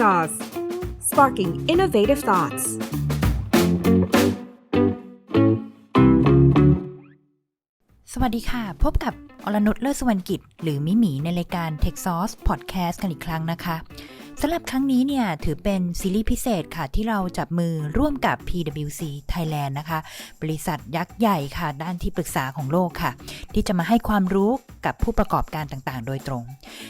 Sauce Sparking Innovative Thoughts สวัสดีค่ะ พบกับอรนุชเลิศสวรรกิจ หรือมิหมีในรายการ Tech Sauce Podcast กันอีกครั้งนะคะ สำหรับครั้งนี้เนี่ยถือเป็นซีรีส์พิเศษค่ะที่เราจับมือร่วมกับ PwC Thailand นะคะ บริษัทยักษ์ใหญ่ค่ะ ด้านที่ปรึกษาของโลกค่ะ ที่จะมาให้ความรู้กับผู้ประกอบการต่างๆ โดยตรง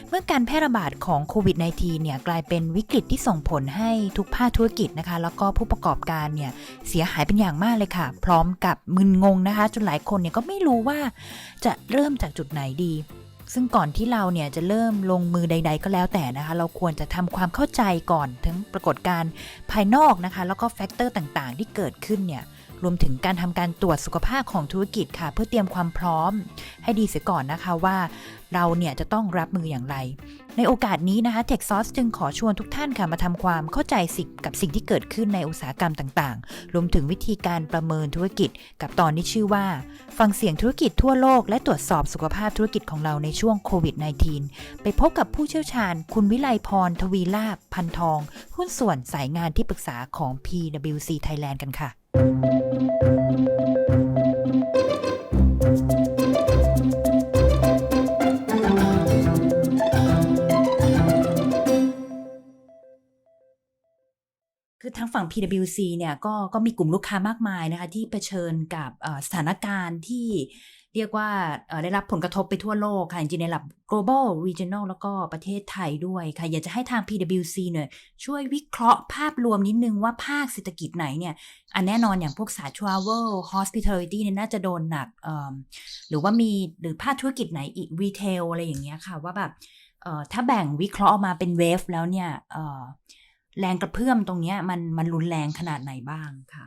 เมื่อการแพร่ระบาดของโควิด -19 เนี่ยกลายเป็นวิกฤตที่ส่งผลให้ทุกภาคธุรกิจนะคะ แล้วก็ผู้ประกอบการเนี่ยเสียหายเป็นอย่างมากเลยค่ะ พร้อมกับมึนงงนะคะ จนหลายคนเนี่ยก็ไม่รู้ว่าจะเริ่มจากจุดไหนดี ซึ่งก่อนที่เราเนี่ยจะเริ่มลงมือใด ๆ ก็แล้วแต่นะคะ เราควรจะทำความเข้าใจก่อนทั้งปรากฏการณ์ภายนอกนะคะ แล้วก็แฟกเตอร์ต่างๆ ที่เกิดขึ้นเนี่ย รวมถึงการทำการตรวจสุขภาพของธุรกิจค่ะ เพื่อเตรียมความพร้อมให้ดีเสียก่อนนะคะว่าเราเนี่ยจะต้องรับมืออย่างไร ในโอกาสนี้นะคะ t e c h s o u c e จึงขอชวนทุกท่านค่ะมาทำความเข้าใจสิ่งกับสิ่งที่เกิดขึ้นในอุตสาหกรรมต่างๆ รวมถึงวิธีการประเมินธุรกิจ กับตอนที่ชื่อว่า ฟังเสียงธุรกิจทั่วโลก และตรวจสอบสุขภาพธุรกิจของเราในช่วงโควิด -19 ไปพบกับผู้เชี่ยวชาญ คุณวิไลพร ทวีลาภพันทอง หุ้นส่วนสายงานที่ปรึกษาของ PwC Thailand กันค่ะ คือทางฝั่ง PwC เนี่ยก็ก็มีกลุ่มลูกค้ามากมายนะคะที่เผชิญกับสถานการณ์ที่เรียกว่าได้รับผลกระทบไปทั่วโลกค่ะจริงในระดับ global regional แล้วก็ประเทศไทยด้วยค่ะ อยากจะให้ทาง PwC เนี่ยช่วยวิเคราะห์ภาพรวมนิดนึงว่าภาคเศรษฐกิจไหนเนี่ย อันแน่นอนอย่างพวกสาย travel hospitality เนี่ยน่าจะโดนหนัก หรือว่ามีหรือภาคธุรกิจไหนอีก retail อะไรอย่างเงี้ยค่ะว่าแบบถ้าแบ่งวิเคราะห์ออกมาเป็นเวฟแล้วเนี่ย แรงกระเพื่อมตรงนี้มันมันรุนแรงขนาดไหนบ้างค่ะ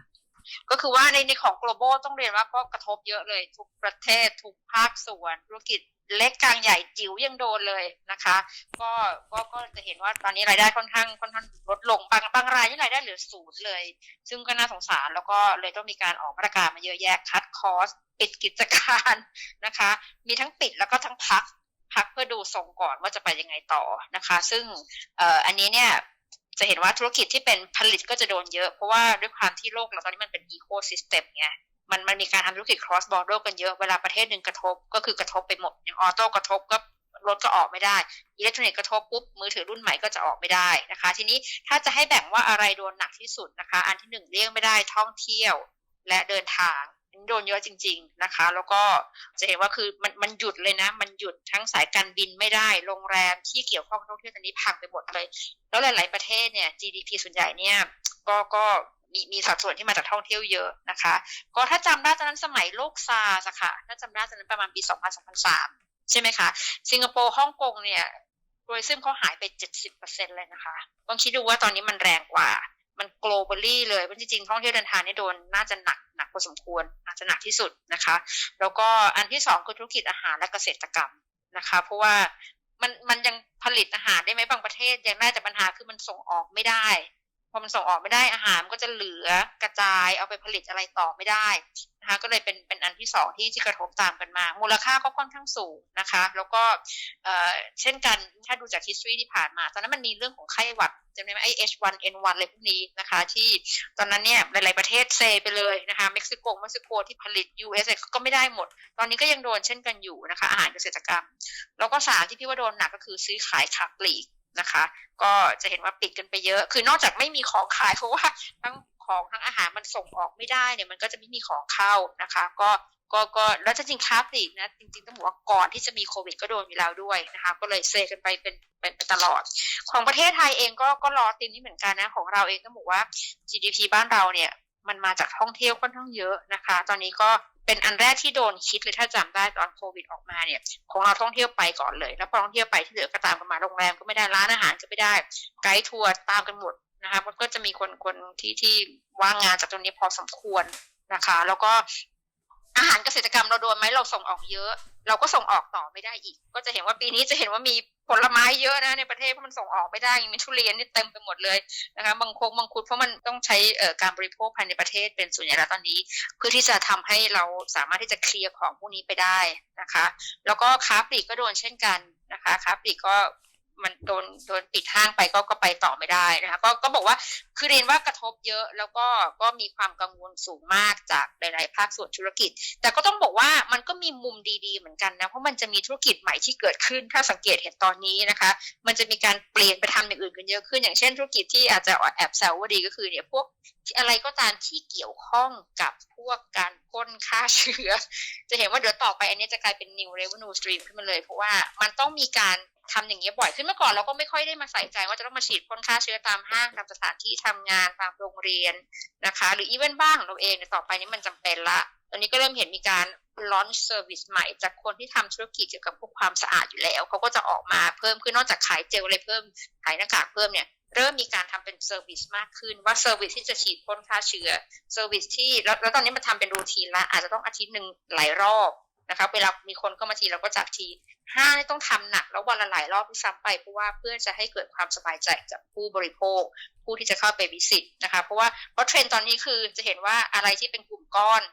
ก็คือว่าในในของ global ต้องเรียนว่าก็กระทบเยอะเลย ทุกประเทศทุกภาคส่วนธุรกิจเล็กกลางใหญ่จิ๋วยังโดนเลยนะคะ ก็ก็ก็จะเห็นว่าตอนนี้รายได้ค่อนข้างค่อนข้างลดลงบางบางรายนี่รายได้เหลือศูนย์เลย ซึ่งก็น่าสงสารแล้วก็เลยต้องมีการออกมาตรการมาเยอะแยะคัดคอสปิดกิจการนะคะ มีทั้งปิดแล้วก็ทั้งพักพักเพื่อดูทรงก่อนว่าจะไปยังไงต่อนะคะ ซึ่งเอ่ออันนี้เนี่ย จะเห็นว่าธุรกิจที่เป็นผลิตก็จะโดนเยอะ เพราะว่าด้วยความที่โลกเราตอนนี้มันเป็นอีโคซิสเต็มไงมันมันมีการทำธุรกิจ cross border กันเยอะ เวลาประเทศหนึ่งกระทบก็คือกระทบไปหมด อย่างออโต้กระทบก็รถก็ออกไม่ได้ อิเล็กทรอนิกส์กระทบปุ๊บ มือถือรุ่นใหม่ก็จะออกไม่ได้นะคะ ทีนี้ถ้าจะให้แบ่งว่าอะไรโดนหนักที่สุดนะคะ อันที่หนึ่งเลี่ยงไม่ได้ท่องเที่ยวและเดินทาง โดนเยอะจริง ๆนะคะ แล้วก็จะเห็นว่าคือมันมันหยุดเลยนะ มันหยุดทั้งสายการบินไม่ได้ โรงแรมที่เกี่ยวข้องท่องเที่ยวตอนนี้พังไปหมดเลย แล้วหลาย ๆประเทศเนี่ย GDP ส่วนใหญ่เนี่ยก็ก็มีมีสัดส่วนที่มาจากท่องเที่ยวเยอะนะคะ ก็ถ้าจำได้ตอนนั้นสมัยโลกซาสค่ะ ถ้าจำได้ตอนนั้นประมาณปี 2000-2003 ใช่ไหมคะ สิงคโปร์ฮ่องกงเนี่ยโดยซึ่งเขาหายไป 70%เลยนะคะลองคิดดูว่าตอนนี้มันแรงกว่า มัน globally เลยเพราะจริงๆท่องเที่ยวเดินทางนี่โดนน่าจะหนักหนักพอสมควรอาจจะหนักที่สุดนะคะ แล้วก็อันที่สองคือธุรกิจอาหารและเกษตรกรรมนะคะ เพราะว่ามันมันยังผลิตอาหารได้ไหมบางประเทศยังน่าจะปัญหาคือมันส่งออกไม่ได้ พอมันส่งออกไม่ได้อาหารก็จะเหลือกระจายเอาไปผลิตอะไรต่อไม่ได้นะคะก็เลยเป็นเป็นอันที่สองที่ที่กระทบตามกันมา มูลค่าก็ค่อนข้างสูงนะคะ แล้วก็เช่นกันถ้าดูจาก history ที่ผ่านมา ตอนนั้นมันมีเรื่องของไข้หวัดจำได้ไหมไอ H1N1 อะไรพวกนี้นะคะ ที่ตอนนั้นเนี่ยหลาย ๆ ประเทศเซไปเลยนะคะเม็กซิโกเม็กซิโกที่ผลิต US ก็ไม่ได้หมด ตอนนี้ก็ยังโดนเช่นกันอยู่นะคะ อาหารเกษตรกรรม แล้วก็สามที่พี่ว่าโดนหนักก็คือซื้อขายขาปลีก นะคะ ก็จะเห็นว่าปิดกันไปเยอะ คือนอกจากไม่มีของขายเพราะว่าทั้งของทั้งอาหารมันส่งออกไม่ได้เนี่ยมันก็จะไม่มีของเข้านะคะ ก็ก็ก็แล้วจริงค้าปลีกนะจริงๆต้องบอกว่าก่อนที่จะมีโควิดก็โดนอยู่แล้วด้วยนะคะ ก็เลยเซกันไปเป็นเป็นตลอด ของประเทศไทยเองก็ก็รอตีมนี้เหมือนกันนะ ของเราเองต้องบอกว่า GDP บ้านเราเนี่ย มันมาจากท่องเที่ยวค่อนข้างเยอะนะคะ ตอนนี้ก็เป็นอันแรกที่โดนคิดเลยถ้าจำได้ตอนโควิดออกมาเนี่ยของเราท่องเที่ยวไปก่อนเลย แล้วพอท่องเที่ยวไปที่เหลือก็ตามกันมาโรงแรมก็ไม่ได้ร้านอาหารก็ไม่ได้ไกด์ทัวร์ตามกันหมดนะคะมันก็จะมีคนคนที่ที่ว่างงานจากตรงนี้พอสมควรนะคะ แล้วก็อาหารเกษตรกรรมเราโดนไหมเราส่งออกเยอะ เราก็ส่งออกต่อไม่ได้อีก ก็จะเห็นว่าปีนี้จะเห็นว่ามี ผลไม้เยอะนะในประเทศเพราะมันส่งออกไม่ได้ยังมีทุเรียนนี่เต็มไปหมดเลยนะคะบางคงบางคุดเพราะมันต้องใช้การบริโภคภายในประเทศเป็นส่วนใหญ่แล้วตอนนี้ เพื่อที่จะทำให้เราสามารถที่จะเคลียร์ของพวกนี้ไปได้นะคะ แล้วก็ค้าปลีกก็โดนเช่นกันนะคะค้าปลีกก็ มันโดนโดนปิดห้างไปก็ก็ไปต่อไม่ได้นะคะก็ก็บอกว่าคือเรียนว่ากระทบเยอะแล้วก็ก็มีความกังวลสูงมากจากหลาย ๆ ภาคส่วนธุรกิจ แต่ก็ต้องบอกว่ามันก็มีมุมดี ๆ เหมือนกันนะเพราะมันจะมีธุรกิจใหม่ที่เกิดขึ้น ถ้าสังเกตเห็นตอนนี้นะคะ มันจะมีการเปลี่ยนไปทำอย่างอื่นกันเยอะขึ้น อย่างเช่น ธุรกิจที่อาจจะแอบแซวว่าดีก็คือเนี่ยพวกอะไรก็ตามที่เกี่ยวข้องกับพวกการพ่นฆ่าเชื้อ จะเห็นว่าเดี๋ยวต่อไปอันนี้จะกลายเป็น new revenue stream ขึ้นมาเลย เพราะว่ามันต้องมีการ ทำอย่างนี้ยบ่อยขึ้นเมื่อก่อนเราก็ไม่ค่อยได้มาใส่ใจว่าจะต้องมาฉีดพ่นฆ่าเชื้อตามห้างตามสถานที่ทำงานตามโรงเรียนนะคะ หรืออีเวนต์บ้างของเราเองเนี่ยต่อไปนี้มันจำเป็นละตอนนี้ก็เริ่มเห็นมีการ launch service ใหม่จากคนที่ทำธุรกิจเกี่ยวกับพวกความสะอาดอยู่แล้วเขาก็จะออกมาเพิ่มคือนนอกจากขายเจลอะไรเพิ่มขายหน้ากากเพิ่มเนี่ยเริ่มมีการทำเป็นเซอร์วิสมากขึ้นว่าเซอร์วิสที่จะฉีดพ่นฆ่าเชื้อเซอร์วิสที่แล้วแล้วตอนนี้มันทำเป็นรูทีนละอาจจะต้องอาทิตย์หนึ่งหลายรอบ นะคะเวลามีคนเข้ามาทีเราก็จัดทีห้าต้องทำหนักแล้ววันละหลายรอบที่ซ้ำไปเพราะว่าเพื่อจะให้เกิดความสบายใจกับผู้บริโภค ผู้ที่จะเข้าไปวิสิตนะคะเพราะว่าเพราะเทรนด์ตอนนี้คือจะเห็นว่าอะไรที่เป็นกลุ่มก้อน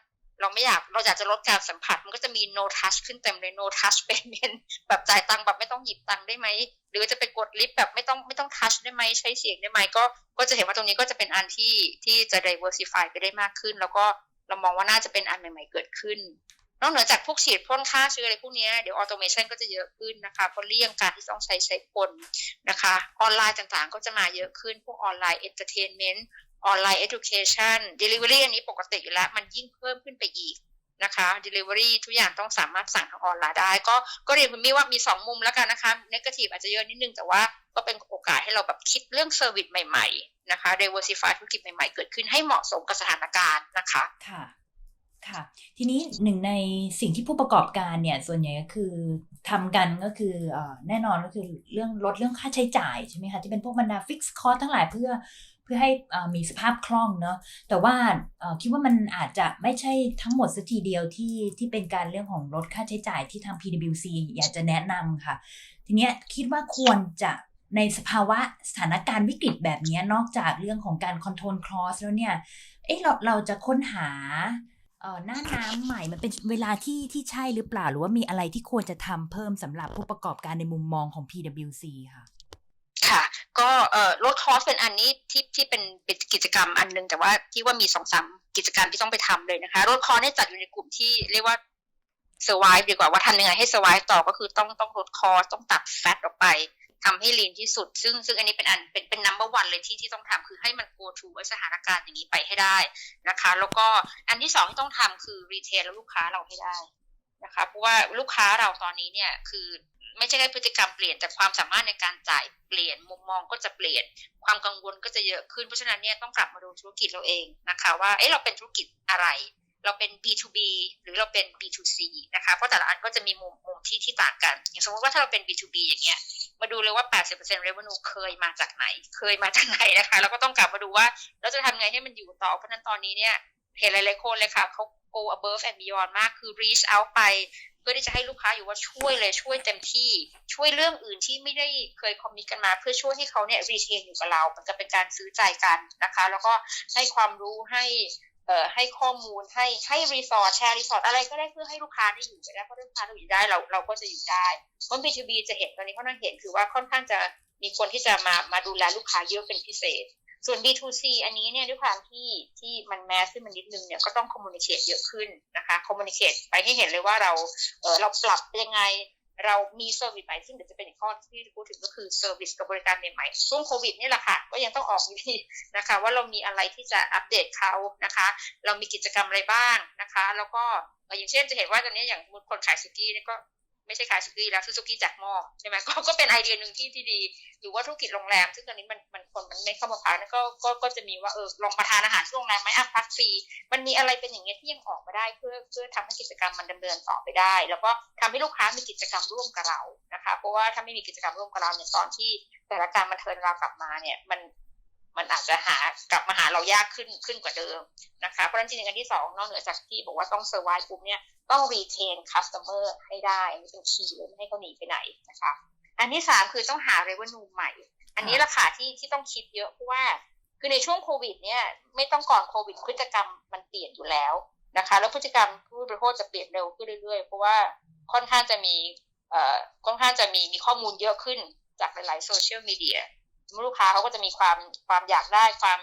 เราไม่อยากเราอยากจะลดการสัมผัสมันก็จะมี no touch ขึ้นเต็มเลย no touch payment แบบจ่ายตังค์แบบไม่ต้องหยิบตังค์ได้ไหม หรือจะไปกดลิฟต์แบบไม่ต้องไม่ต้อง touch ได้ไหมใช้เสียงได้ไหมก็ก็จะเห็นว่าตรงนี้ก็จะเป็นอันที่ที่จะ diversify ไปได้มากขึ้น แล้วก็เรามองว่าน่าจะเป็นอันใหม่ ๆ เกิดขึ้น นอกเหนือจากพวกฉีดพ่นฆ่าเชื้ออะไรพวกนี้เดี๋ยวออโตเมชันก็จะเยอะขึ้นนะคะเพราะเลี่ยงการที่ต้องใช้ใช้คนนะคะ ออนไลน์ต่างๆ ก็จะมาเยอะขึ้นพวกออนไลน์เอนเตอร์เทนเมนต์ออนไลน์เอดูเคชันเดลิเวอรี่อันนี้ปกติอยู่แล้ว มันยิ่งเพิ่มขึ้นไปอีกนะคะ Delivery ทุกอย่างต้องสามารถสั่งทางออนไลน์ได้ ก็ก็เรียนคุณมี่ว่ามี 2 มุมแล้วกันนะคะ Negative อาจจะเยอะนิดนึง แต่ว่าก็เป็นโอกาสให้เราแบบคิดเรื่องเซอร์วิสใหม่ ๆ นะคะ Diversify ธุรกิจใหม่ ๆ เกิดขึ้นให้เหมาะสมกับสถานการณ์นะคะ ค่ะ ค่ะ ทีนี้หนึ่งในสิ่งที่ผู้ประกอบการเนี่ยส่วนใหญ่ก็คือทำกันก็คือแน่นอนก็คือเรื่องลดเรื่องค่าใช้จ่ายใช่ไหมคะที่เป็นพวกบรรดาฟิกซ์คอร์ทั้งหลายเพื่อเพื่อให้มีสภาพคล่องเนาะแต่ว่าคิดว่ามันอาจจะไม่ใช่ทั้งหมดสักทีเดียวที่ที่เป็นการเรื่องของลดค่าใช้จ่ายที่ทาง PwC อยากจะแนะนำค่ะ ทีเนี้ยคิดว่าควรจะในสภาวะสถานการณ์วิกฤตแบบนี้นอกจากเรื่องของการคอนโทรลคลอสแล้วเนี่ยเอ๊ะเราเราจะค้นหา หน้าน้ำใหม่มันเป็นเวลาที่ที่ใช่หรือเปล่า หรือว่ามีอะไรที่ควรจะทำเพิ่มสำหรับผู้ประกอบการในมุมมองของ PwC ค่ะค่ะก็เอ่อลดคอสเป็นอันนี้ที่ที่เป็นเป็นกิจกรรมอันนึง แต่ว่าที่ว่ามีสองสามกิจกรรมที่ต้องไปทำเลยนะคะลดคอสเนี่ยจัดอยู่ในกลุ่มที่เรียกว่า survive ดีกว่าว่าทำยังไงให้ survive ต่อก็คือต้องต้องลดคอสต้องตัดแฟตออกไป ทำให้ลีนที่สุด ซึ่งซึ่งอันนี้เป็นอันเป็นเป็น number one เลยที่ที่ต้องทำคือให้มัน go through สถานการณ์อย่างนี้ไปให้ได้นะคะ แล้วก็อันที่สองที่ต้องทำคือ retail แล้วลูกค้าเราให้ได้นะคะเพราะว่าลูกค้าเราตอนนี้เนี่ยคือไม่ใช่แค่พฤติกรรมเปลี่ยนแต่ความสามารถในการจ่ายเปลี่ยนมุมมองก็จะเปลี่ยน ความกังวลก็จะเยอะขึ้นเพราะฉะนั้นเนี่ยต้องกลับมาดูธุรกิจเราเองนะคะ ว่าเอ๊ะเราเป็นธุรกิจอะไร เราเป็น B2B หรือเราเป็น B2C นะคะ เพราะแต่ละอันก็จะมีมุมมุมที่ที่ต่างกัน อย่างสมมติว่าถ้าเราเป็น B2B อย่างเงี้ย มาดูเลยว่า 80% revenue เคยมาจากไหน เคยมาจากไหนนะคะ แล้วก็ต้องกลับมาดูว่าเราจะทำไงให้มันอยู่ต่อ เพราะนั้นตอนนี้เนี่ยเห็นหลายๆคนเลยค่ะเขา go above and beyond มาก คือ reach out ไป เพื่อที่จะให้ลูกค้าอยู่ว่าช่วยเลยช่วยเต็มที่ ช่วยเรื่องอื่นที่ไม่ได้เคยคอมมิตกันมา เพื่อช่วยให้เขาเนี่ยรีเทนอยู่กับเรา มันจะเป็นการซื้อใจกันนะคะ แล้วก็ให้ความรู้ให้ เอ่อให้ข้อมูลให้ให้รีสอร์ทแชร์รีสอร์ทอะไรก็ได้เพื่อให้ลูกค้าได้อยู่ไปได้เพราะลูกค้าเราอยู่ได้เราเราก็จะอยู่ได้เพราะ B2B จะเห็นตอนนี้เขานั่งเห็นคือว่าค่อนข้างจะมีคนที่จะมามาดูแลลูกค้าเยอะเป็นพิเศษ ส่วน B2C อันนี้เนี่ยด้วยความที่ที่มันแมสขึ้นมันนิดนึงเนี่ยก็ต้องคอมมูนิเคตเยอะขึ้นนะคะคอมมูนิเคตไปให้เห็นเลยว่าเราเออเราปรับยังไง เรามีเซอร์วิสใหม่ซึ่งเดี๋ยวจะเป็นอีกข้อที่พูดถึงก็คือเซอร์วิสกับบริการใหม่ๆช่วงโควิดนี่แหละค่ะ ก็ยังต้องออกอยู่ดีนะคะ ว่าเรามีอะไรที่จะอัปเดตเขานะคะ เรามีกิจกรรมอะไรบ้างนะคะ แล้วก็อย่างเช่นจะเห็นว่าตอนนี้อย่างคนขายสุกี้นี่ก็ ไม่ใช่ขายสุกี้แล้วซื้อสุกี้จากหม้อใช่ไหมก็ก็เป็นไอเดียหนึ่งที่ที่ดี หรือว่าธุรกิจโรงแรม ซึ่งตอนนี้มันมันคนมันไม่เข้ามาพักก็ก็ก็จะมีว่าเออลองมาทานอาหารที่โรงแรมไหมอะพักฟรีมันมีอะไรเป็นอย่างเงี้ยที่ยังออกมาได้เพื่อเพื่อทำให้กิจกรรมมันดำเนินต่อไปได้ แล้วก็ทำให้ลูกค้ามีกิจกรรมร่วมกับเรานะคะ เพราะว่าถ้าไม่มีกิจกรรมร่วมกับเราเนี่ยตอนที่แต่ละการมาเทินเรากลับมาเนี่ยมัน มันอาจจะหากลับมาหาเรายากขึ้นขึ้นกว่าเดิมนะคะเพราะฉะนั้นจริงๆอันที่สองนอกเหนือจากที่บอกว่าต้องเซอร์ไวปุ๊บเนี่ยต้อง retain customer ให้ได้อันนี้เป็นคีย์เลยไม่ให้เขาหนีไปไหนนะคะ อันที่สามคือต้องหา revenue ใหม่ อันนี้ราคาที่ที่ต้องคิดเยอะเพราะว่าคือในช่วงโควิดเนี่ยไม่ต้องก่อนโควิดพฤติกรรมมันเปลี่ยนอยู่แล้วนะคะ แล้วพฤติกรรมผู้บริโภคจะเปลี่ยนเร็วขึ้นเรื่อยๆ เพราะว่าค่อนข้างจะมีเอ่อค่อนข้างจะมีมีข้อมูลเยอะขึ้นจากหลายๆโซเชียลมีเดีย ลูกค้าเขาก็จะมีความความอยากได้ความ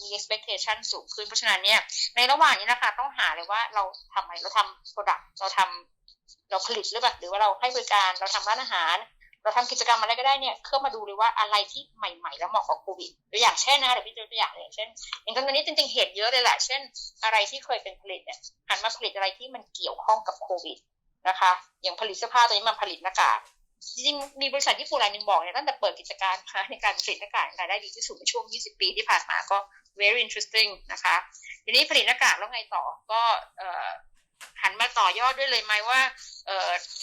มี expectation สูงขึ้น เพราะฉะนั้นเนี่ยในระหว่างนี้นะคะต้องหาเลยว่าเราทำอะไรเราทำ product เราทำเราผลิตหรือเปล่าหรือว่าเราให้บริการเราทำร้านอาหาร เราทำกิจกรรมอะไรก็ได้เนี่ยเข้ามาดูเลยว่าอะไรที่ใหม่ๆ แล้วเหมาะกับโควิดตัวอย่างเช่นนะเดี๋ยวพี่จะตัวอย่างเลยเช่นอย่างตอนนี้จริงๆเห็นเยอะเลยแหละเช่น อะไรที่เคยเป็นผลิตเนี่ยหันมาผลิตอะไรที่มันเกี่ยวข้องกับโควิดนะคะ อย่างผลิตเสื้อผ้าตัวนี้มาผลิตหน้ากาก จริงมีบริษัทญี่ปุ่นรายหนึ่งบอกเนี่ยตั้งแต่เปิดกิจการมาในการผลิตหน้ากากรายได้ดีที่สุดในช่วง 20 ปีที่ผ่านมาก็ very interesting นะคะ ทีนี้ผลิตหน้ากากแล้วไงต่อก็เหันมาต่อยอดด้วยเลยไหมว่าเ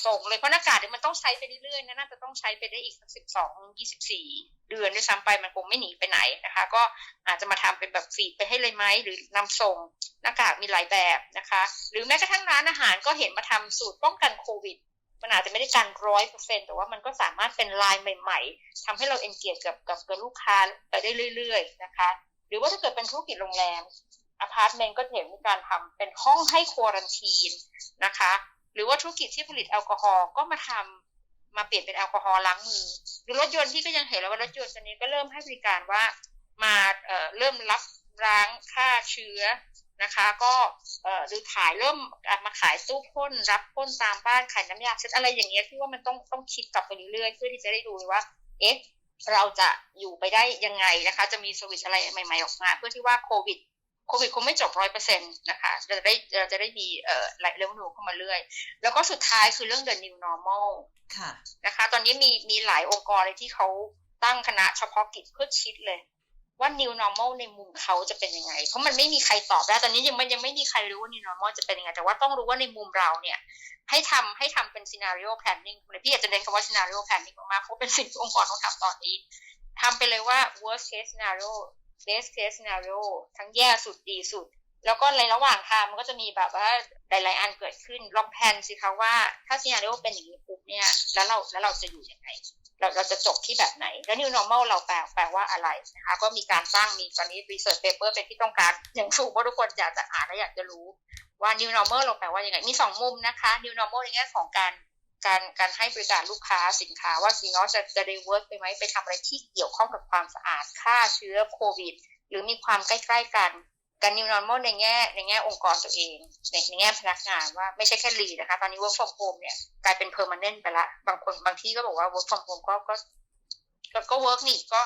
ส่งเลยเพราะหน้ากากเนี่ยมันต้องใช้ไปเรื่อยๆนะน่าจะต้องใช้ไปได้อีกสักสิบสองยี่สิบสี่เดือนด้วยซ้ำไปมันคงไม่หนีไปไหนนะคะ ก็อาจจะมาทำเป็นแบบฟีดไปให้เลยไหมหรือนำส่งหน้ากากมีหลายแบบนะคะ หรือแม้กระทั่งร้านอาหารก็เห็นมาทำสูตรป้องกันโควิด มันอาจจะไม่ได้กันร้อยเปอร์เซ็นแต่ว่ามันก็สามารถเป็นลายใหม่ ๆทำให้เราเอนเกจกับกับกับลูกค้าไปได้เรื่อย ๆ นะคะ หรือว่าถ้าเกิดเป็นธุรกิจโรงแรมอพาร์ตเมนต์ก็เห็นมีการทำเป็นห้องให้ควอรันทีนนะคะ หรือว่าธุรกิจที่ผลิตแอลกอฮอล์ก็มาทำมาเปลี่ยนเป็นแอลกอฮอล์ล้างมือหรือรถยนต์ที่ก็ยังเห็นแล้วว่ารถยนต์ตอนนี้ก็เริ่มให้บริการว่ามาเอ่อเริ่มรับล้างฆ่าเชื้อ นะคะ ก็เอ่อหรือขายเริ่มอะมาขายตู้พ่นรับพ่นตามบ้านขายน้ำยาเช็ดอะไรอย่างเงี้ยที่ว่ามันต้องต้องคิดกลับไปเรื่อยๆเพื่อที่จะได้ดูว่า เอ๊ะเราจะอยู่ไปได้ยังไงนะคะ จะมีสวิตช์อะไรใหม่ ๆ ออกมา เพื่อที่ว่าโควิดโควิดคงไม่จบร้อยเปอร์เซ็นต์นะคะเราจะได้เราจะได้มีเอ่อไหลเร็วหนูเข้ามาเรื่อย แล้วก็สุดท้ายคือเรื่อง the new normal ค่ะนะคะ ตอนนี้มีมีหลายองค์กรเลยที่เขาตั้งคณะเฉพาะกิจเพื่อคิดเลย ว่า new normal ในมุมเขาจะเป็นยังไง เพราะมันไม่มีใครตอบได้ตอนนี้ยังไม่ยังไม่มีใครรู้ว่า new normal จะเป็นยังไง แต่ว่าต้องรู้ว่าในมุมเราเนี่ย ให้ทำให้ทำเป็น scenario planning เลยพี่อยากจะเน้นคำว่า scenario planning มากๆเพราะเป็นสิ่งที่องค์กรต้องทำตอนนี้ทำไปเลยว่า worst case scenario best case scenario ทั้งแย่สุดดีสุด แล้วก็ในระหว่างทางมันก็จะมีแบบว่าหลาย ๆ อันเกิดขึ้นลองแพนสิคะว่า ถ้า scenario เป็นอย่างนี้ปุ๊บเนี่ย แล้วเราแล้วเราจะอยู่ยังไง เราเราจะจบที่แบบไหน แล้ว new normal เราแปลแปลว่าอะไรนะคะก็มีการสร้างมีตอนนี้ research paper เป็นที่ต้องการอย่างสูงเพราะทุกคนอยากจะอ่านและอยากจะรู้ว่า new normal เราแปลว่ายังไงมีสองมุมนะคะ new normal ในแง่ของการการการให้บริการลูกค้าสินค้าว่าสินค้าจะจะได้ work ไปไหมไปทำอะไรที่เกี่ยวข้องกับความสะอาดฆ่าเชื้อโควิด หรือมีความใกล้ ๆ กัน การ new normal ในแง่ในแง่องค์กรตัวเองในในแง่พนักงานว่าไม่ใช่แค่รีนะคะ ตอนนี้ work from home เนี่ยกลายเป็น permanent ไปละ บางคนบางที่ก็บอกว่า work from home ก็ก็ก็ก็ work นี่ก็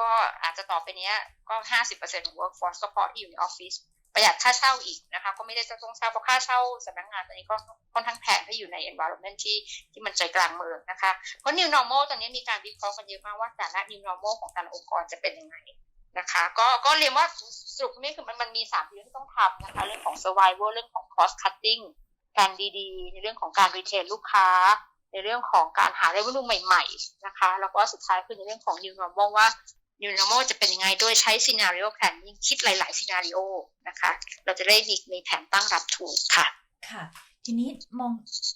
ก็อาจจะต่อไปเนี้ยก็ห้าสิบเปอร์เซ็นต์ของ workforce ก็พอที่อยู่ในออฟฟิศประหยัดค่าเช่าอีกนะคะ ก็ไม่ได้จะต้องเช่าเพราะค่าเช่าสำนักงานตอนนี้ก็ค่อนข้างแพงถ้าอยู่ใน environment ที่ที่มันใจกลางเมืองนะคะ เพราะ new normal ตอนนี้มีการวิเคราะห์กันเยอะมากว่าแต่ละ new normal ของแต่ละองค์กรจะเป็นยังไง นะคะ ก็ก็เรียนว่าสรุปนี่คือมันมันมีสามเรื่องที่ต้องทำนะคะ เรื่องของ survival เรื่องของ cost cutting การดีๆ ในเรื่องของการ retain ลูกค้า ในเรื่องของการหา revenue ใหม่ๆนะคะ แล้วก็สุดท้ายคือในเรื่องของ new normal ว่า new normal จะเป็นยังไงโดยใช้ scenario planning คิดหลายๆ scenario นะคะ เราจะได้มีมีแผนตั้งรับถูกค่ะ ค่ะ ทีนี้มอง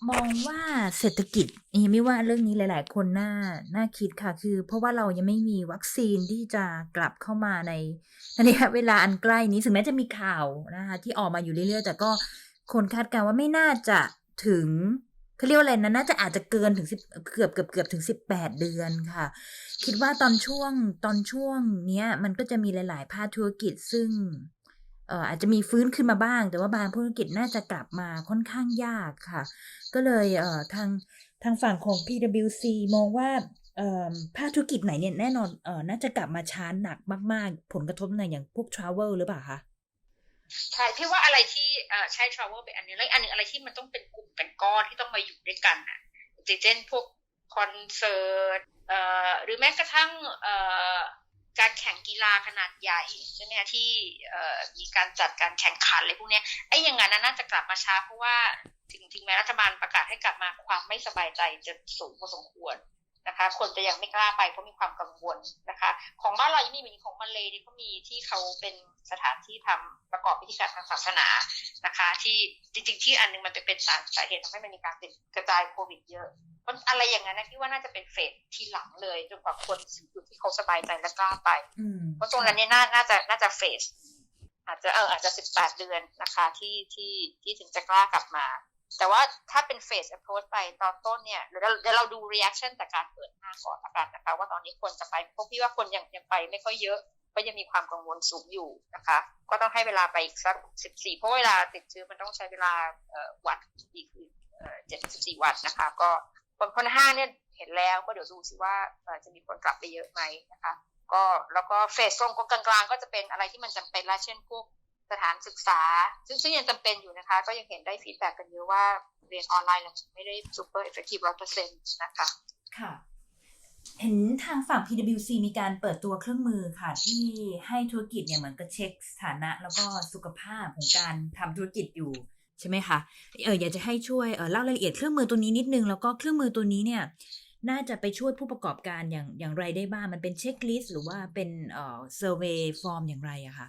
มองว่าเศรษฐกิจยังไม่ว่าเรื่องนี้หลาย ๆ คนน่าน่าคิดค่ะ คือ เพราะว่าเรายังไม่มีวัคซีนที่จะกลับเข้ามาในระยะเวลาอันใกล้นี้ถึงแม้จะมีข่าวนะคะที่ออกมาอยู่เรื่อย ๆ แต่ก็คนคาดการณ์ว่าไม่น่าจะถึงเขาเรียกว่าอะไรนะน่าจะอาจจะเกินถึงสิบเกือบเกือบเกือบถึงสิบแปดเดือนค่ะ คิดว่าตอนช่วงตอนช่วงเนี้ย มันก็จะมีหลาย ๆ ภาคธุรกิจซึ่ง อาจจะมีฟื้นขึ้นมาบ้าง แต่ว่าบางธุรกิจน่าจะกลับมาค่อนข้างยากค่ะ ก็เลยเทางทางฝั่งของ PwC มองว่าภาคธุรกิจไหนเนี่ยแน่นอนอน่าจะกลับมาช้าหนักมาก ๆ ผลกระทบในอย่างพวก Travel หรือเปล่าคะใช่พี่ว่าอะไรที่ใช้ travel เป็นอันนี้แล้วอันหนึงอะไรที่มันต้องเป็นกลุ่มเป็นก้อนที่ต้องมาอยู่ด้วยกันอะเช่นพวกคอนเสิร์ตหรือแม้กระทั่ง การแข่งกีฬาขนาดใหญ่ใช่ไหมคะที่มีการจัดการแข่งขันอะไรพวกนี้ไอ้อย่างนั้นน่าจะกลับมาช้าเพราะว่าถึงถึงแม้รัฐบาลประกาศให้กลับมาความไม่สบายใจจะสูงพอสมควรนะคะ คนจะยังไม่กล้าไปเพราะมีความกังวลนะคะ ของบ้านเรายังมีเหมือนของมาเลนี่ก็มีที่เขาเป็นสถานที่ทำประกอบพิธีการทางศาสนานะคะ ที่จริง ๆ ที่อันนึงมันเป็นสาเหตุทำให้มันมีการติดกระจายโควิดเยอะ อะไรอย่างนั้นนะที่ว่าน่าจะเป็นเฟสทีหลังเลยจนกว่าคนถึงจุดที่เขาสบายใจและกล้าไปอืมเพราะตรงนั้นเนี่ยน่าน่าจะน่าจะเฟสอาจจะเอออาจจะสิบแปดเดือนนะคะที่ที่ที่ถึงจะกล้ากลับมา แต่ว่าถ้าเป็นเฟส approach ไปตอนต้นเนี่ยเดี๋ยวเราเดี๋ยวเราดู reaction จากการเปิดห้างก่อนละกันนะคะ ว่าตอนนี้คนจะไปพวกพี่ว่าคนยังยังไปไม่ค่อยเยอะก็ยังมีความกังวลสูงอยู่นะคะ ก็ต้องให้เวลาไปอีกสักสิบสี่เพราะเวลาติดเชื้อมันต้องใช้เวลาเอ่อวัดอีกเจ็ดสิบสี่วันนะคะ ก็ คนคนห้างเนี่ยเห็นแล้วก็เดี๋ยวดูสิว่าจะมีคนกลับไปเยอะไหมนะคะก็แล้วก็เฟสตรงกลางๆ ก็จะเป็นอะไรที่มันจำเป็นละเช่นพวกสถานศึกษา ซึ่งซึ่งยังจำเป็นอยู่นะคะ ก็ยังเห็นได้ฟีดแบ็กกันเยอะว่าเรียนออนไลน์ไม่ได้ซูเปอร์เอฟเฟกตีฟร้อยเปอร์เซ็นต์นะคะค่ะเห็นทางฝั่ง PwC มีการเปิดตัวเครื่องมือค่ะ ที่ให้ธุรกิจเนี่ยเหมือนกับเช็คสถานะ แล้วก็สุขภาพของการทำธุรกิจอยู่ ใช่ไหมคะเอออยากจะให้ช่วยเออเล่ารายละเอียดเครื่องมือตัวนี้นิดนึงแล้วก็เครื่องมือตัวนี้เนี่ยน่าจะไปช่วยผู้ประกอบการอย่างอย่างไรได้บ้าง มันเป็นเช็คลิสต์หรือว่าเป็นเอ่อเซอร์เวย์ฟอร์มอย่างไรอะคะ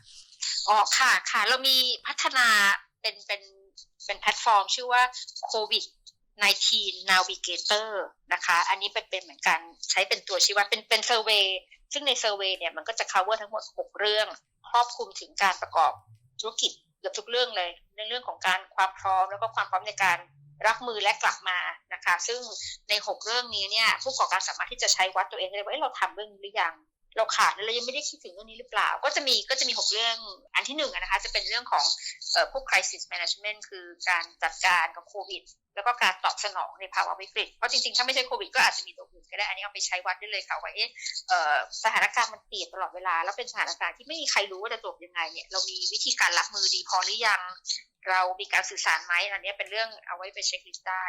อ๋อค่ะค่ะ เรามีพัฒนาเป็นเป็นเป็นแพลตฟอร์ม ชื่อว่า COVID 19 Navigator นะคะ อันนี้เป็นเป็นเหมือนกันใช้เป็นตัวชี้วัดเป็นเป็นเซอร์เวย์ซึ่งในเซอร์เวย์เนี่ยมันก็จะ cover ทั้งหมด 6 เรื่อง ครอบคลุมถึงการประกอบธุรกิจ กือบทุกเรื่องเลยในเรื่องของการความพร้อมแล้วก็ความพร้อมในการรับมือและกลับมานะคะ ซึ่งใน 6 เรื่องนี้เนี่ยผู้ก่อการสามารถที่จะใช้วัดตัวเองได้ว่าเราทำเรื่องนี้หรือยัง เราขาดแล้วเรายังไม่ได้คิดถึงเรื่องนี้หรือเปล่า ก็จะมีก็จะมีหกเรื่องอันที่หนึ่งนะคะ จะเป็นเรื่องของออพวก crisis management คือการจัดการกับโควิด แล้วก็การตอบสนองในภาวะวิกฤต เพราะจริงๆ ถ้าไม่ใช่โควิดก็อาจจะมีตัวอื่นก็ได้ อันนี้เอาไปใช้วัดได้เลยค่ะว่าเอ๊ะเอ่อสถานการณ์มันเปลี่ยนตลอดเวลา แล้วเป็นสถานการณ์ที่ไม่มีใครรู้ว่าจะจบยังไงเนี่ยเรามีวิธีการรับมือดีพอหรือยังเรามีการสื่อสารไหมอันนี้เป็นเรื่องเอาไว้ไปเช็คลิสต์ได้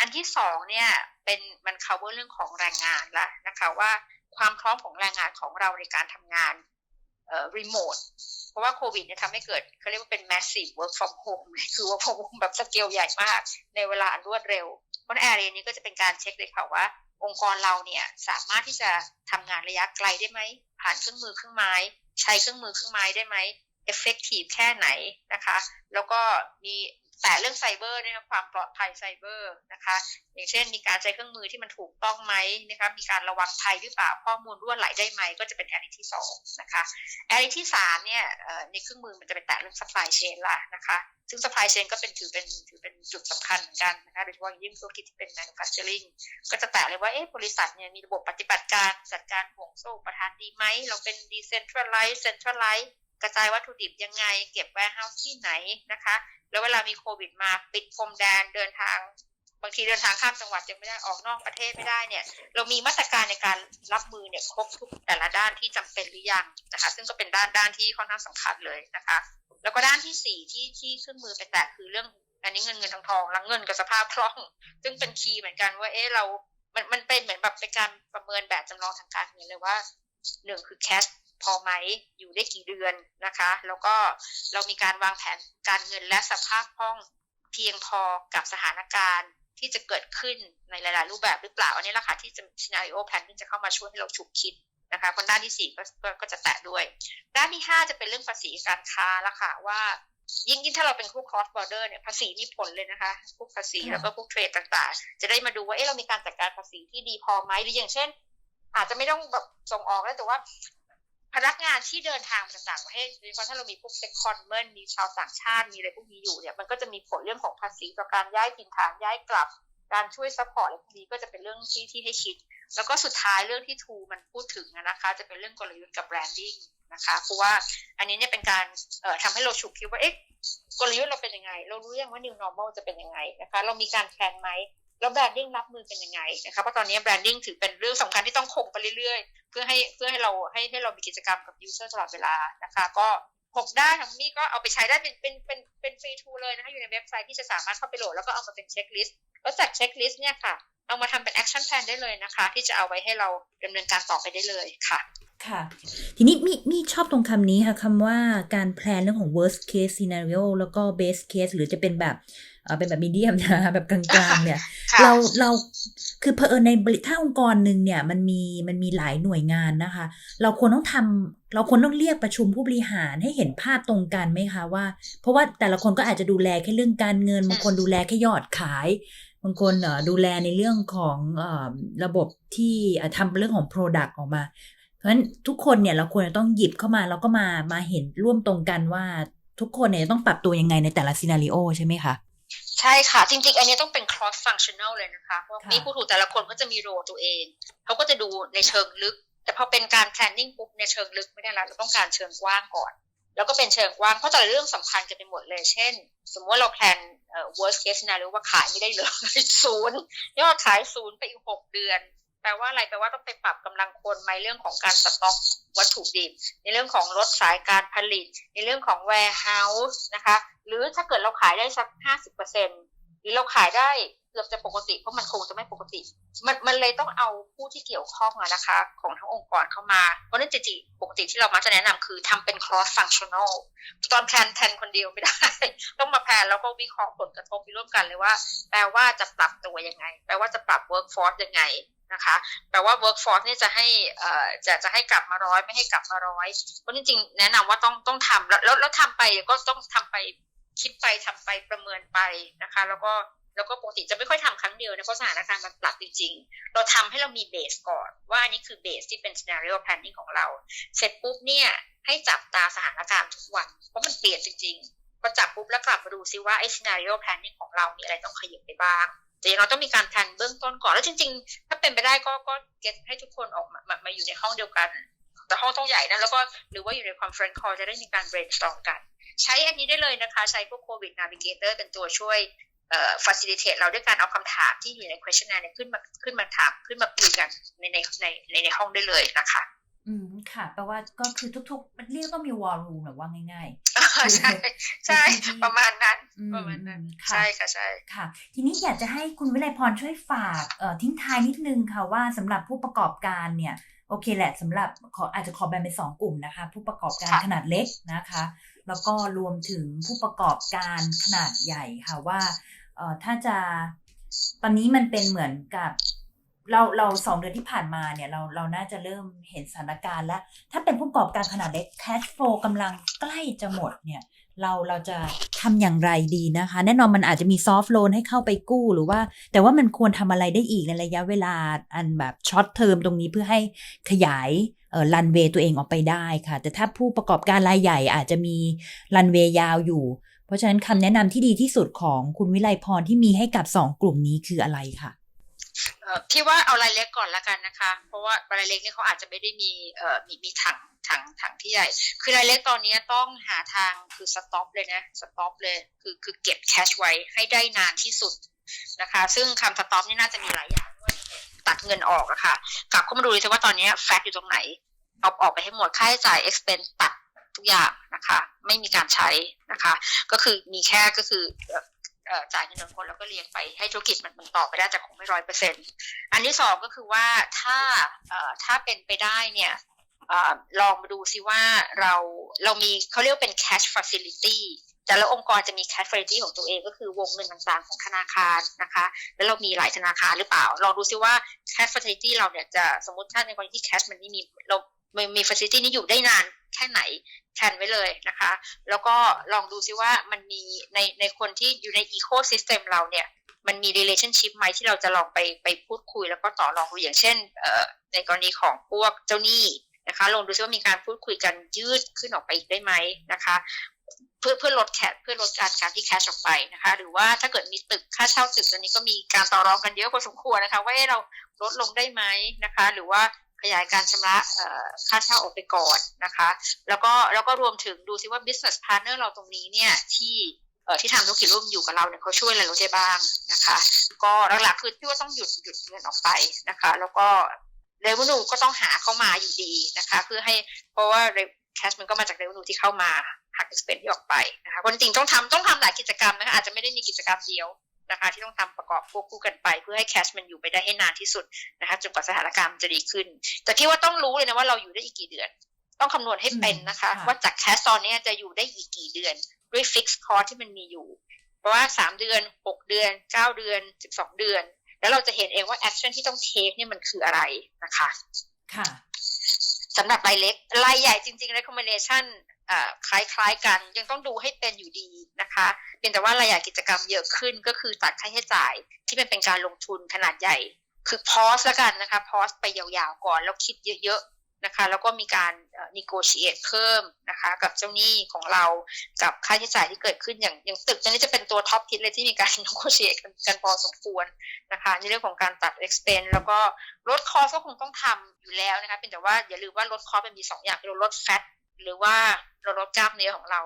อันที่สองเนี่ยเป็นมัน cover เรื่องของแรงงานละนะคะว่า ความพร้อมของแรงงานของเราในการทำงานเอ่อรีโมทเพราะว่าโควิดเนี่ยทำให้เกิดเขาเรียกว่าเป็น massive work from home คือ work from home แบบสเกลใหญ่มาก ในเวลาอันรวดเร็วเพราะในแอเรียนี้ก็จะเป็นการเช็คเลยค่ะว่า องค์กรเราเนี่ยสามารถที่จะทำงานระยะไกลได้ไหม ผ่านเครื่องมือเครื่องไม้ ใช้เครื่องมือเครื่องไม้ได้ไหม effective แค่ไหนนะคะ แล้วก็มี แต่เรื่องไซเบอร์เนี่ยนะความปลอดภัยไซเบอร์นะคะ อย่างเช่น มีการใช้เครื่องมือที่มันถูกต้องไหมนะคะมีการระวังภัยหรือเปล่าข้อมูลรั่วไหลได้ไหมก็จะเป็นแอรที่สองนะคะแอรที่สามเนี่ยในเครื่องมือมันจะเป็นแตะเรื่อง supply chain ละนะคะ ซึ่ง supply chain ก็เป็นถือเป็นถือเป็นจุดสำคัญเหมือนกันนะคะโดยเฉพาะยิ่งธุรกิจที่เป็น manufacturing ก็จะแตะเลยว่าเอ๊ะบริษัทเนี่ยมีระบบปฏิบัติการจัดการห่วงโซ่ประทานดีไหมเราเป็น decentralized centralized กระจายวัตถุดิบยังไง เก็บ warehouse ที่ไหนนะคะ แล้วเวลามีโควิดมาปิดพรมแดนเดินทาง บางทีเดินทางข้ามจังหวัดยังไม่ได้ออกนอกประเทศไม่ได้เนี่ย เรามีมาตรการในการรับมือเนี่ยครบทุกแต่ละด้านที่จำเป็นหรือยังนะคะ ซึ่งก็เป็นด้านด้านที่ค่อนข้างสำคัญเลยนะคะ แล้วก็ด้านที่สี่ที่ที่เครื่องมือไปแตะคือเรื่องอันนี้เงินเงินทองทองแล้วเงินกับสภาพคล่อง ซึ่งเป็นคีย์เหมือนกันว่าเอ๊ะเรา มันมันเป็นเหมือนแบบเป็นการประเมินแบบจำลองทางการเงินเลยว่าหนึ่งคือแคช พอไหมอยู่ได้กี่เดือนนะคะ แล้วก็เรามีการวางแผนการเงินและสภาพคล่องเพียงพอกับสถานการณ์ที่จะเกิดขึ้นในหลาย ๆ รูปแบบหรือเปล่า อันนี้แหละค่ะที่จะ scenario plan ที่จะเข้ามาช่วยให้เราฉุกคิดนะคะคนด้านที่สี่ก็ก็ก็จะแตะด้วย ด้านที่ห้าจะเป็นเรื่องภาษีการค้าละค่ะว่า ยิ่งยิ่งถ้าเราเป็นคู่ cross border เนี่ยภาษีมีผลเลยนะคะพวกภาษีค่ะแล้วก็พวกเทรดต่างๆ จะได้มาดูว่าเอ๊ะเรามีการจัดการภาษีที่ดีพอไหมหรืออย่างเช่น อาจจะไม่ต้องแบบส่งออกแล้วแต่ว่า พนักงานที่เดินทางมาจากต่างประเทศโดยเฉพาะถ้าเรามีพวกเซ็กคอนเมนมีชาวต่างชาติ มีอะไรพวกนี้อยู่เนี่ย มันก็จะมีผลเรื่องของภาษีต่อการย้ายถิ่นฐานย้ายกลับ การช่วยซัพพอร์ตอะไรพวกนี้ก็จะเป็นเรื่องที่ที่ให้คิด แล้วก็สุดท้ายเรื่องที่ทูมันพูดถึงนะคะ จะเป็นเรื่องกลยุทธ์กับแบรนดิ้งนะคะ เพราะว่าอันนี้เนี่ยเป็นการเอ่อทำให้เราฉุกคิดว่าเอ๊ะกลยุทธ์เราเป็นยังไง เรารู้ยังว่า new normal จะเป็นยังไงนะคะ เรามีการแพลนไหม แล้วแบรนดิ้งรับมือเป็นยังไงนะคะเพราะตอนนี้แบรนดิ้งถือเป็นเรื่องสำคัญที่ต้องคงไปเรื่อยๆ เพื่อให้เพื่อให้เราให้ให้เรามีกิจกรรมกับยูเซอร์ตลอดเวลานะคะก็หกด้านของมี่ก็เอาไปใช้ได้เป็นเป็นเป็นเป็นฟรีทูเลยนะคะอยู่ในเว็บไซต์ที่จะสามารถเข้าไปโหลดแล้วก็เอามาเป็นเช็คลิสต์แล้วจากเช็คลิสต์เนี่ยค่ะ เอามาทำเป็นแอคชั่นแพลนได้เลยนะคะ ที่จะเอาไว้ให้เราดำเนินการต่อไปได้เลยค่ะค่ะ ทีนี้มีมีชอบตรงคำนี้ค่ะคำว่าการแพลนเรื่องของ worst case scenario แล้วก็ best case หรือจะเป็นแบบ เอ่อเป็นแบบมีเดียมนะคะแบบกลางๆเนี่ยค่ะเราเราคือเพอเอิญในบริถ้าองค์กรหนึ่งเนี่ยมันมีมันมีหลายหน่วยงานนะคะ เราควรต้องทำเราควรต้องเรียกประชุมผู้บริหารให้เห็นภาพตรงกันไหมคะว่า เพราะว่าแต่ละคนก็อาจจะดูแลแค่เรื่องการเงินบางคนดูแลแค่ยอดขายบางคนเอ่อดูแลในเรื่องของเอ่อระบบที่เอ่อทำเรื่องของ Product ออกมาเพราะฉะนั้นทุกคนเนี่ยเราควรจะต้องหยิบเข้ามาแล้วก็มามาเห็นร่วมตรงกันว่าทุกคนเนี่ยจะต้องปรับตัวยังไงในแต่ละซีนารีโอใช่ไหมคะ ใช่ค่ะ จริง ๆ อันนี้ต้องเป็น cross functional เลยนะคะเพราะค่ะนี่ผู้ถูกแต่ละคนก็จะมีโรตัวเอง เขาก็จะดูในเชิงลึก แต่พอเป็นการ planning ปุ๊บในเชิงลึกไม่ได้ละเราต้องการเชิงกว้างก่อน แล้วก็เป็นเชิงกว้างเพราะแต่ละเรื่องสำคัญกันไปหมดเลย เช่น สมมติว่าเราแพลนเอ่อ worst case scenario ว่าขายไม่ได้เลยศูนย์ยอดขายศูนย์ไปอีกหกเดือน แปลว่าอะไรแปลว่าต้องไปปรับกำลังคนไหมเรื่องของการสต็อกวัตถุดิบ ในเรื่องของรถสายการผลิต ในเรื่องของ warehouse นะคะ หรือถ้าเกิดเราขายได้สักห้าสิบเปอร์เซ็นหรือเราขายได้เกือบจะปกติเพราะมันคงจะไม่ปกติ มันมันเลยต้องเอาผู้ที่เกี่ยวข้องอะนะคะ ของทั้งองค์กรเข้ามา เพราะนั่นจริงปกติที่เรามักจะแนะนำคือทำเป็น cross functional ตอนแพลนแทนคนเดียวไม่ได้ ต้องมาแพลนแล้วก็วิเคราะห์ผลกระทบร่วมกันเลยว่า แปลว่าจะปรับตัวยังไง แปลว่าจะปรับ workforce ยังไง นะคะแปลว่า workforce เนี่ยจะให้เอ่อจะจะให้กลับมาร้อยไม่ให้กลับมาร้อยเพราะจริงๆแนะนำว่าต้องต้องทำแล้วแล้วทำไปก็ต้องทำไปคิดไปทำไปประเมินไปนะคะ แล้วก็แล้วก็ปกติจะไม่ค่อยทำครั้งเดียวนะเพราะสถานการณ์มันปรับจริงๆ เราทำให้เรามีเบสก่อน ว่าอันนี้คือเบสที่เป็น scenario planning ของเรา เสร็จปุ๊บเนี่ยให้จับตาสถานการณ์ทุกวัน เพราะมันเปลี่ยนจริงๆพอจับปุ๊บแล้วกลับมาดูซิว่าไอ้ scenario planning ของเรามีอะไรต้องขยับไปบ้าง แต่อย่างเราต้องมีการแพลนเบื้องต้นก่อนแล้วจริง ๆ ถ้าเป็นไปได้ก็ก็เก็ตให้ทุกคนออกมามามาอยู่ในห้องเดียวกัน แต่ห้องต้องใหญ่นะแล้วก็หรือว่าอยู่ใน conference call จะได้มีการ brainstorm กัน ใช้อันนี้ได้เลยนะคะ ใช้พวก covid navigator เป็นตัวช่วยเอ่อ facilitate เราด้วยการเอาคำถามที่อยู่ใน questionnaire เนี่ยขึ้นมาขึ้นมาถามขึ้นมาคุยกันในในในในห้องได้เลยนะคะ อืมค่ะแปลว่าก็คือทุกๆ มันเรียกต้องมีวอลลุ่มหรือว่าง่ายใช่ใช่ประมาณนั้นๆอืมประมาณนั้นอืมค่ะใช่ค่ะใช่ค่ะ ทีนี้อยากจะให้คุณวิไลพรช่วยฝากเอ่อทิ้งท้ายนิดนึงค่ะว่าสำหรับผู้ประกอบการเนี่ยโอเคแหละสำหรับขออาจจะขอแบ่งเป็นสองกลุ่มนะคะ ผู้ประกอบการค่ะขนาดเล็กนะคะ แล้วก็รวมถึงผู้ประกอบการขนาดใหญ่ค่ะว่าเอ่อถ้าจะตอนนี้มันเป็นเหมือนกับ เราเราสองเดือนที่ผ่านมาเนี่ยเราเราน่าจะเริ่มเห็นสถานการณ์แล้ว ถ้าเป็นผู้ประกอบการขนาดเล็ก cash flow กำลังใกล้จะหมดเนี่ยเราเราจะทำอย่างไรดีนะคะ แน่นอนมันอาจจะมีซอฟ t ์โลนให้เข้าไปกู้หรือว่า แต่ว่ามันควรทำอะไรได้อีกในระยะเวลาอันแบบช็อตเทอมตรงนี้เพื่อให้ขยายเออลันเวย์ตัวเองออกไปได้ค่ะ แต่ถ้าผู้ประกอบการรายใหญ่อาจจะมีรันเวย์ยาวอยู่ เพราะฉะนั้นคำแนะนำที่ดีที่สุดของคุณวิไลพรที่มีให้กับสองกลุ่มนี้คืออะไรค่ะเอ่อ พี่ว่าเอารายเล็กก่อนละกันนะคะ เพราะว่ารายเล็กเนี่ยเขาอาจจะไม่ได้มีเอ่อมีมีถังถังถังที่ใหญ่ คือรายเล็กตอนนี้ต้องหาทางคือสต็อปเลยนะสต็อปเลยคือคือเก็บแคชไว้ให้ได้นานที่สุดนะคะ ซึ่งคำสต็อปนี่น่าจะมีหลายอย่างด้วยตัดเงินออกอะค่ะกลับเข้ามาดูเลยว่าตอนนี้แฟกอยู่ตรงไหนเอาออกไปให้หมดค่าใช้จ่าย expense ตัดทุกอย่างนะคะ ไม่มีการใช้นะคะ ก็คือมีแค่ก็คือ จ่ายเงินเดือนคนแล้วก็เรียงไปให้ธุรกิจมันมันต่อไปได้แต่คงไม่ร้อยเปอร์เซ็นต์อันที่สองก็คือว่าถ้าถ้าเป็นไปได้เนี่ยอลองมาดูซิว่าเราเรามีเขาเรียกเป็น cash facility แต่ละองค์กรจะมี cash facility ของตัวเองก็คือวงเงินต่างๆของธนาคารนะคะ แล้วเรามีหลายธนาคารหรือเปล่า ลองดูซิว่า cash facility เราเนี่ยจะสมมติถ้าในกรณีที่ cash มันไม่มีเรามีมี facility นี้อยู่ได้นานแค่ไหน แทนไว้เลยนะคะ แล้วก็ลองดูซิว่ามันมีในในคนที่อยู่ใน ecosystem เราเนี่ยมันมี relationship ไหมที่เราจะลองไปไปพูดคุยแล้วก็ต่อรองดูอย่างเช่นเอ่อในกรณีของพวกเจ้าหนี้นะคะลองดูซิว่ามีการพูดคุยกันยืดขึ้นออกไปอีกได้ไหมนะคะเพื่อเพื่อลดแคเพื่อลดการการที่แคชออกไปนะคะ หรือว่าถ้าเกิดมีตึกค่าเช่าตึกตอนนี้ก็มีการต่อรองกันเยอะพอสมควรนะคะ ว่าให้เราลดลงได้ไหมนะคะ หรือว่า ขยายการชำระค่าเช่าออกไปก่อนนะคะ แล้วก็แล้วก็รวมถึงดูซิว่า business partner เราตรงนี้เนี่ยที่ที่ทำธุรกิจร่วมอยู่กับเราเนี่ยเขาช่วยอะไรเราได้บ้างนะคะ ก็หลักๆคือที่ว่าต้องหยุดหยุดเงินออกไปนะคะ แล้วก็เรเวนูก็ต้องหาเข้ามาอยู่ดีนะคะ เพื่อให้เพราะว่าแคชมันก็มาจากเรเวนูที่เข้ามาหัก expense ที่ออกไปนะคะคนจริงต้องทำต้องทำหลายกิจกรรมนะคะอาจจะไม่ได้มีกิจกรรมเดียว นะคะที่ต้องทำประกอบควบคู่กันไป เพื่อให้แคชมันอยู่ไปได้ให้นานที่สุดนะคะจนกว่าสถานการณ์มันจะดีขึ้น แต่ที่ว่าต้องรู้เลยนะว่าเราอยู่ได้อีกกี่เดือน ต้องคำนวณให้เป็นนะคะอืมค่ะว่าจากแคสตอนนี้จะอยู่ได้อีกกี่เดือนด้วยฟิกซ์คอร์ที่มันมีอยู่ เพราะว่าสามเดือนหกเดือนเก้าเดือนสิบสองเดือน แล้วเราจะเห็นเองว่าแอคชั่นที่ต้องเทคเนี่ยมันคืออะไรนะคะ ค่ะ สำหรับรายเล็กรายใหญ่จริงๆ recommendation คล้ายๆกัน ยังต้องดูให้เป็นอยู่ดีนะคะเป็นแต่ว่ารายใหญ่กิจกรรมเยอะขึ้นก็คือตัดค่าใช้จ่ายที่มันเป็นการลงทุนขนาดใหญ่ คือพอสแล้วกันนะคะพอสไปยาวๆก่อนแล้วคิดเยอะ นะคะแล้วก็มีการเอ่อ negotiate เพิ่มนะคะกับเจ้าหนี้ของเรากับค่าใช้จ่ายที่เกิดขึ้นอย่างอย่างตึกอันนี้จะเป็นตัวท็อปฮิตเลยที่มีการ negotiate กันกันพอสมควรนะคะในเรื่องของการตัด expense แล้วก็ลดคอสก็คงต้องทำอยู่แล้วนะคะเป็นแต่ว่าอย่าลืมว่าลดคอสมันมีสองอย่างคือลด fat หรือว่าเราลดกล้ามเนื้อของเรา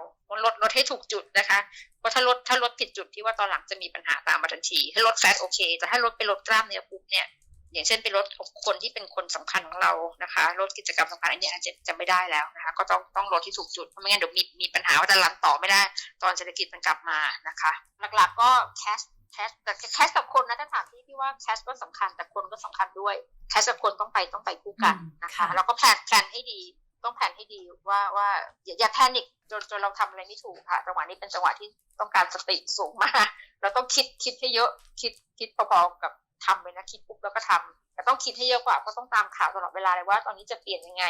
ลดลดให้ถูกจุดนะคะ เพราะถ้าลดถ้าลดผิดจุดที่ว่าตอนหลังจะมีปัญหาตามมาทันที ถ้าลดแฟตโอเค แต่ถ้าลดไปลดกล้ามเนื้อปุ๊บเนี่ย อย่างเช่นไปลดคนที่เป็นคนสำคัญของเรานะคะลดกิจกรรมสำคัญอันนี้อาจจะจะไม่ได้แล้วนะคะ ก็ต้องต้องลดที่ถูกจุดเพราะไม่งั้นเดี๋ยวมีมีปัญหาว่าจะรันต่อไม่ได้ ตอนเศรษฐกิจมันกลับมานะคะ หลักๆก็แคชแคชแต่แคชกับคนนะถ้าถามพี่พี่ว่าแคชก็สำคัญแต่คนก็สำคัญด้วยแคชกับคนต้องไปต้องไปคู่กันนะคะแล้วก็แพลนแพลนให้ดีต้องแผนให้ดีว่าว่าอย่าอย่าแพนิคจนจนเราทำอะไรไม่ถูกค่ะจังหวะนี้เป็นจังหวะที่ต้องการสติสูงมาก เราต้องคิดคิดให้เยอะคิดคิดพอๆกับ ทำเลยนะคิดปุ๊บแล้วก็ทำแต่ต้องคิดให้เยอะกว่าเพราะต้องตามข่าวตลอดเวลาเลยว่า ตอนนี้จะเปลี่ยนยังไง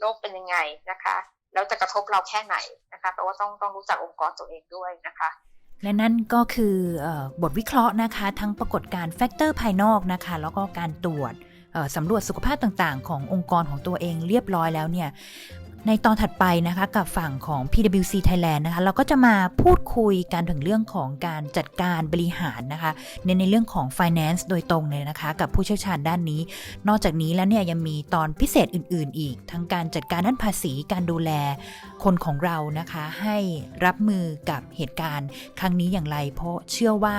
โลกเป็นยังไงนะคะแล้วจะกระทบเราแค่ไหนนะคะแต่ว่าต้องต้องรู้จักองค์กรตัวเองด้วยนะคะและนั่นก็คืออบทวิเคราะห์นะคะ ทั้งปรากฏการณ์แฟกเตอร์ภายนอกนะคะ แล้วก็การตรวจสำรวจสุขภาพต่างๆ ขององค์กรของตัวเองเรียบร้อยแล้วเนี่ย ในตอนถัดไปนะคะกับฝั่งของ PwC Thailand นะคะเราก็จะมาพูดคุยกันถึงเรื่องของการจัดการบริหารนะคะในในเรื่องของ finance โดยตรงเลยนะคะ กับผู้เชี่ยวชาญด้านนี้ นอกจากนี้แล้วเนี่ยยังมีตอนพิเศษอื่น ๆ อีก ทั้งการจัดการด้านภาษีการดูแลคนของเรานะคะ ให้รับมือกับเหตุการณ์ครั้งนี้อย่างไร เพราะเชื่อว่า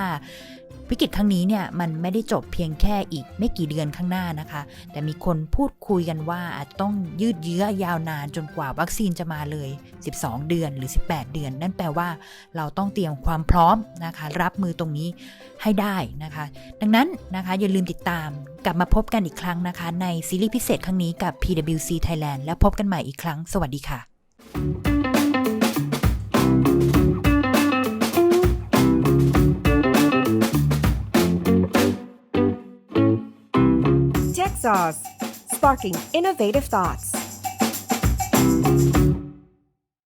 วิกฤตครั้งนี้เนี่ยมันไม่ได้จบเพียงแค่อีกไม่กี่เดือนข้างหน้านะคะ แต่มีคนพูดคุยกันว่าอาจต้องยืดเยื้อยาวนานจนกว่าวัคซีนจะมาเลย 12 เดือนหรือ 18 เดือน นั่นแปลว่าเราต้องเตรียมความพร้อมนะคะ รับมือตรงนี้ให้ได้นะคะ ดังนั้นนะคะอย่าลืมติดตามกลับมาพบกันอีกครั้งนะคะ ในซีรีส์พิเศษครั้งนี้กับ PwC Thailand และพบกันใหม่อีกครั้ง สวัสดีค่ะ Sauce, sparking innovative thoughts.